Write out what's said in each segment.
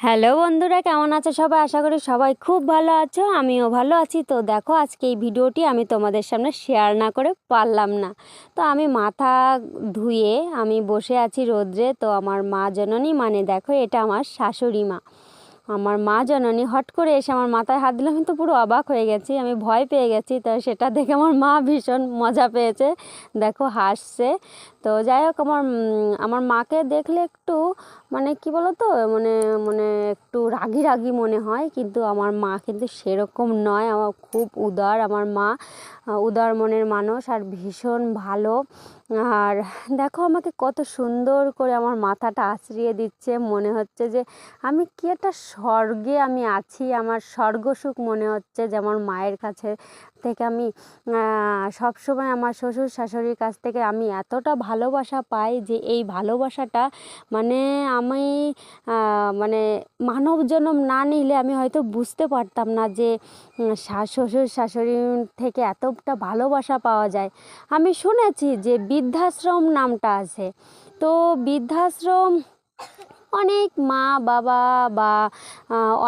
Hello বন্ধুরা, কেমন আছো সবাই? আশা করি সবাই খুব ভালো আছো, আমিও ভালো আছি। তো দেখো, আজকে এই ভিডিওটি আমি তোমাদের সামনে শেয়ার না করে পারলাম না। তো আমি মাথা ধুয়ে আমি বসে আছি রোদ্রে, তো আমার মা জননী মানে দেখো, এটা আমার শাশুড়ি মা। আমার মা জননী হট করে এসে আমার মাথায় হাত দিলে, আমি তো পুরো অবাক হয়ে গেছি, আমি ভয় পেয়ে গেছি। তো সেটা দেখে আমার মা ভীষণ মজা পেয়েছে। দেখো, হাসছে। তো যাই হোক, আমার আমার মাকে দেখলে একটু মানে কি বলো তো মানে মানে একটু রাগি রাগি মনে হয়, কিন্তু আমার মা কিন্তু সেরকম নয়। আমার খুব উদার, আমার মা উদার মনের মানুষ আর ভীষণ ভালো। আর দেখো আমাকে কত সুন্দর করে আমার মাথাটা আঁচড়িয়ে দিচ্ছে। মনে হচ্ছে যে আমি কি একটা স্বর্গে আমি আছি, আমার স্বর্গসুখ মনে হচ্ছে যে আমার মায়ের কাছে থেকে আমি সব সময় আমার শ্বশুর শাশুড়ির কাছ থেকে আমি এতটা ভালোবাসা পাই যে এই ভালোবাসাটা মানে আমি মানে মানব জন্ম না নিলে আমি হয়তো বুঝতে পারতাম না যে শ্বশুর শাশুড়ির থেকে এতটা ভালোবাসা পাওয়া যায়। আমি শুনেছি যে বৃদ্ধাশ্রম নামটা আছে। তো বৃদ্ধাশ্রম অনেক মা বাবা বা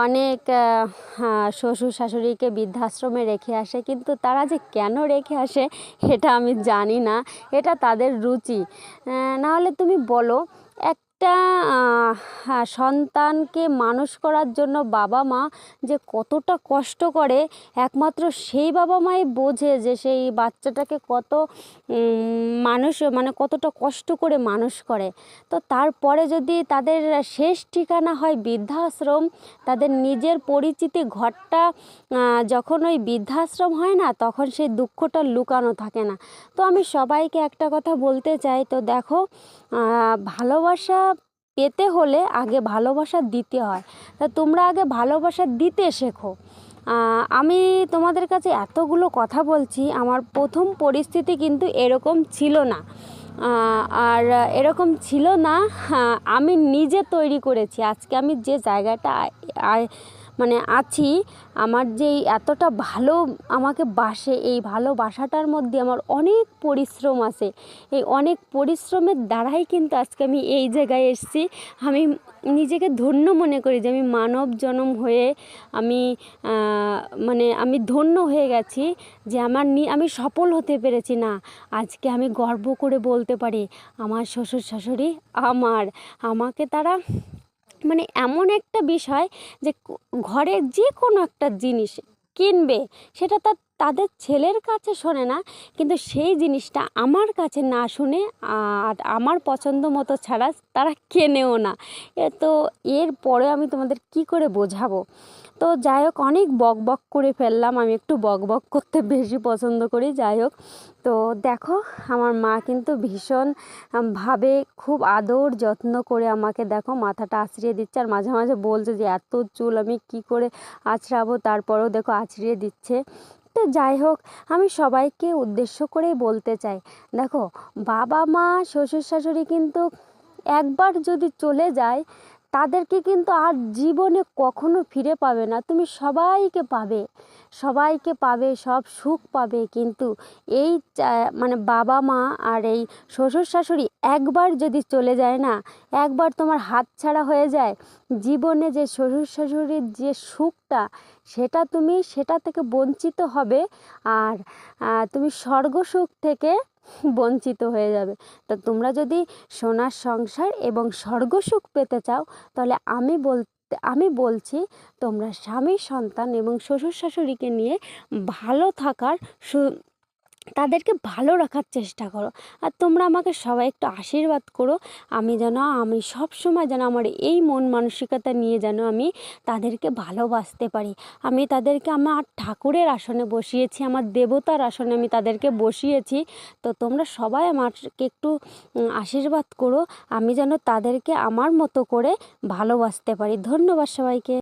অনেক শ্বশুর শাশুড়িকে বৃদ্ধাশ্রমে রেখে আসে, কিন্তু তারা যে কেন রেখে আসে এটা আমি জানি না, এটা তাদের রুচি। নাহলে তুমি বলো একটা সন্তানকে মানুষ করার জন্য বাবা মা যে কতটা কষ্ট করে, একমাত্র সেই বাবা মাই বোঝে যে সেই বাচ্চাটাকে কত মানুষ মানে কতটা কষ্ট করে মানুষ করে। তো তারপরে যদি তাদের শেষ ঠিকানা হয় বৃদ্ধাশ্রম, তাদের নিজের পরিচিতি ঘরটা যখন ওই বৃদ্ধাশ্রম হয় না, তখন সেই দুঃখটা লুকানো থাকে না। তো আমি সবাইকে একটা কথা বলতে চাই, তো দেখো ভালোবাসা পেতে হলে আগে ভালোবাসা দিতে হয়। তা তোমরা আগে ভালোবাসা দিতে শেখো। আমি তোমাদের কাছে এতগুলো কথা বলছি আমার প্রথম পরিস্থিতি কিন্তু এরকম ছিল না। আর এরকম ছিল না হ্যাঁ, আমি নিজে তৈরি করেছি। আজকে আমি যে জায়গাটা মানে আছি, আমার যে এতটা ভালো আমাকে বাসে, এই ভালোবাসাটার মধ্যে আমার অনেক পরিশ্রম আছে। এই অনেক পরিশ্রমের দ্বারাই কিন্তু আজকে আমি এই জায়গায় এসেছি। আমি নিজেকে ধন্য মনে করি যে আমি মানব জনম হয়ে আমি মানে আমি ধন্য হয়ে গেছি যে আমার নি, আমি সফল হতে পেরেছি না। আজকে আমি গর্ব করে বলতে পারি, আমার শ্বশুর শাশুড়ি আমার, আমাকে তারা মানে এমন একটা বিষয় যে ঘরে যে কোনো একটা জিনিস কিনবে, সেটা তার, তাদের ছেলের কাছে শোনে না, কিন্তু সেই জিনিসটা আমার কাছে না শুনে, আর আমার পছন্দ মতো ছাড়া তারা কেনেও না। তো এর পরে আমি তোমাদের কি করে বোঝাবো? তো যাই হোক, অনেক বক বক করে ফেললাম। আমি একটু বক বক করতে বেশি পছন্দ করি, যাই হোক। তো দেখো, আমার মা কিন্তু ভীষণ ভাবে, খুব আদর যত্ন করে আমাকে দেখো মাথাটা আছড়িয়ে দিচ্ছে। আর মাঝে মাঝে বলছে যে, এত চুল, আমি কি করে আছড়াবো? তারপরেও দেখো আছড়িয়ে দিচ্ছে। তো যাই হোক, আমি সবাইকে উদ্দেশ্য করেই বলতে চাই। দেখো বাবা মা শ্বশুর শাশুড়ি কিন্তু একবার যদি চলে যায় তাদেরকে কিন্তু আর জীবনে কখনো ফিরে পাবে না। তুমি সবাইকে পাবে সবাইকে পাবে, সব সুখ পাবে। কিন্তু এই মানে বাবা মা আর এই শ্বশুর শাশুড়ি একবার যদি চলে যায় না, একবার তোমার হাত ছাড়া হয়ে যায়, জীবনে যে শ্বশুর শাশুড়ির যে সুখটা, সেটা তুমি, সেটা থেকে বঞ্চিত হবে। আর তুমি স্বর্গসুখ থেকে বঞ্চিত হয়ে যাবে। তো তোমরা যদি সোনার সংসার এবং স্বর্গসুখ পেতে চাও, তাহলে আমি বল আমি বলছি তোমরা স্বামী, সন্তান এবং শ্বশুর শাশুড়িকে নিয়ে ভালো থাকার সু- তাদেরকে ভালো রাখার চেষ্টা করো। আর তোমরা আমাকে সবাই একটু আশীর্বাদ করো। আমি যেন, আমি সব সময় যেন আমার এই মন মানসিকতা নিয়ে যেন আমি তাদেরকে ভালোবাসতে পারি। আমি তাদেরকে, আমার ঠাকুরের আসনে বসিয়েছি, আমার দেবতার আসনে আমি তাদেরকে বসিয়েছি। তো তোমরা সবাই আমাকে একটু আশীর্বাদ করো। আমি যেন তাদেরকে আমার মতো করে ভালোবাসতে পারি। ধন্যবাদ সবাইকে।